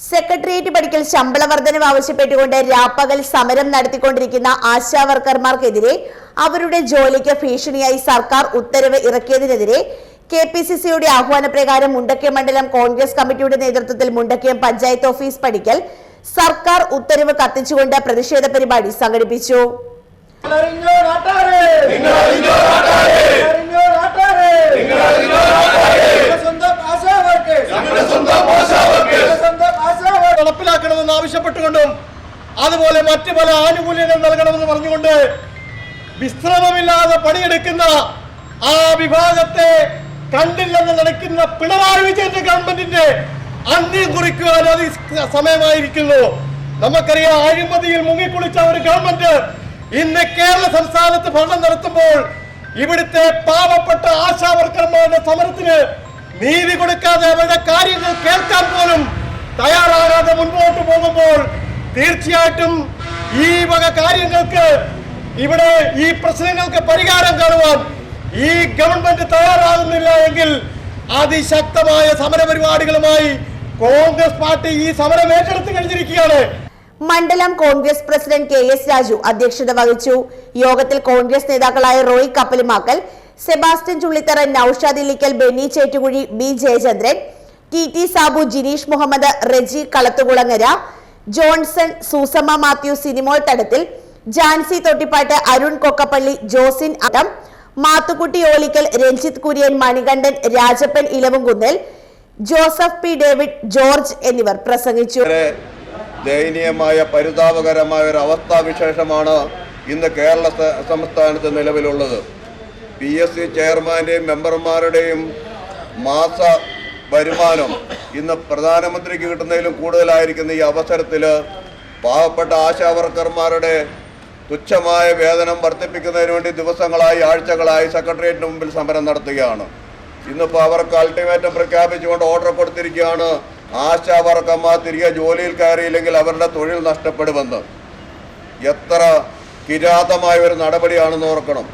Secretariat പടിക്കൽ ശമ്പള വർധനവ് ആവശ്യപ്പെട്ടുകൊണ്ട് രാപ്പകൽ സമരം നടത്തിക്കൊണ്ടിരിക്കുന്ന ആശാവർക്കർമാർക്കെതിരെ അവരുടെ ജോലിക്ക് ഭീഷണിയായി സർക്കാർ ഉത്തരവ് ഇറക്കിയതിനെതിരെ കെ പി സി സിയുടെ ആഹ്വാനപ്രകാരം മുണ്ടക്കയം മണ്ഡലം കോൺഗ്രസ് കമ്മിറ്റിയുടെ നേതൃത്വത്തിൽ മുണ്ടക്കയം പഞ്ചായത്ത് ഓഫീസ് പടിക്കൽ സർക്കാർ ഉത്തരവ് കത്തിച്ചുകൊണ്ട് പ്രതിഷേധ പരിപാടി സംഘടിപ്പിച്ചു. ആവശ്യപ്പെട്ടുകൊണ്ടും അതുപോലെ മറ്റു പല ആനുകൂല്യങ്ങൾ നൽകണമെന്ന് പറഞ്ഞുകൊണ്ട് വിശ്രമമില്ലാതെ പണിയെടുക്കുന്ന ആ വിഭാഗത്തെ കണ്ടില്ലെന്ന് നടക്കുന്ന പിണറായി വിജയന്റെ ഗവൺമെന്റിന്റെ അന്ത്യം കുറിക്കുവാൻ അത് സമയമായിരിക്കുന്നു. നമുക്കറിയാം അഴിമതിയിൽ മുങ്ങിക്കുളിച്ച ഒരു ഗവൺമെന്റ് ഇന്ന് കേരള സംസ്ഥാനത്ത് ഭരണം നടത്തുമ്പോൾ ഇവിടുത്തെ പാവപ്പെട്ട ആശാവർക്കർമാരുടെ സമരത്തിന് നീതി കൊടുക്കാതെ അവരുടെ കാര്യങ്ങൾ തയ്യാറാകാതെ മുൻപോട്ട് പോകുമ്പോൾ തീർച്ചയായിട്ടും ഈ വക കാര്യങ്ങൾക്ക് ഇവിടെ ഈ പ്രശ്നങ്ങൾക്ക് പരിഹാരം കാണുവാൻ ഈ ഗവൺമെന്റ് തയ്യാറാകുന്നില്ല എങ്കിൽ അതിശക്തമായ സമരപരിപാടികളുമായി കോൺഗ്രസ് പാർട്ടി ഈ സമരം ഏറ്റെടുത്ത് കഴിഞ്ഞിരിക്കുകയാണ്. മണ്ഡലം Congress president K S Raju അധ്യക്ഷത വഹിച്ചു. യോഗത്തിൽ കോൺഗ്രസ് നേതാക്കളായ Roy Kappalumakkal Sebastian Chullithara Noushad Illikkal Benny Chettukuzhi B Jayachandran T T Sabu Jineesh Muhammad Reji Kalathukulangara Johnson Susamma Mathew Sinimol Thadathil Jancy Thottippattu Arun Kokkappally Josin Adam Mathukutty Olickal Ranjith Kurian Manikandan Rajappan Elavumkunnel Joseph P David George എന്നിവർ പ്രസംഗിച്ചു. ദയനീയമായ പരിതാപകരമായ ഒരു അവസ്ഥാവിശേഷമാണ് ഇന്ന് കേരള സംസ്ഥാനത്ത് നിലവിലുള്ളത്. P S C ചെയർമാന്റെയും മെമ്പർമാരുടെയും മാസ വരുമാനം. ഇന്ന് പ്രധാനമന്ത്രിക്ക് കിട്ടുന്നതിലും കൂടുതലായിരിക്കുന്ന ഈ അവസരത്തിൽ പാവപ്പെട്ട ആശാവർക്കർമാരുടെ തുച്ഛമായ വേതനം വർദ്ധിപ്പിക്കുന്നതിന് വേണ്ടി ദിവസങ്ങളായി ആഴ്ചകളായി സെക്രട്ടേറിയറ്റിന് മുമ്പിൽ സമരം നടത്തുകയാണ്. ഇന്നിപ്പോൾ അവർക്ക് അൾട്ടിമേറ്റം പ്രഖ്യാപിച്ചുകൊണ്ട് ഓർഡർ കൊടുത്തിരിക്കുകയാണ് ആശാവർക്കർമാർ തിരികെ ജോലിയിൽ കയറിയില്ലെങ്കിൽ അവരുടെ തൊഴിൽ നഷ്ടപ്പെടുമെന്ന്. എത്ര കിരാതമായ ഒരു നടപടിയാണെന്ന് ഓർക്കണം.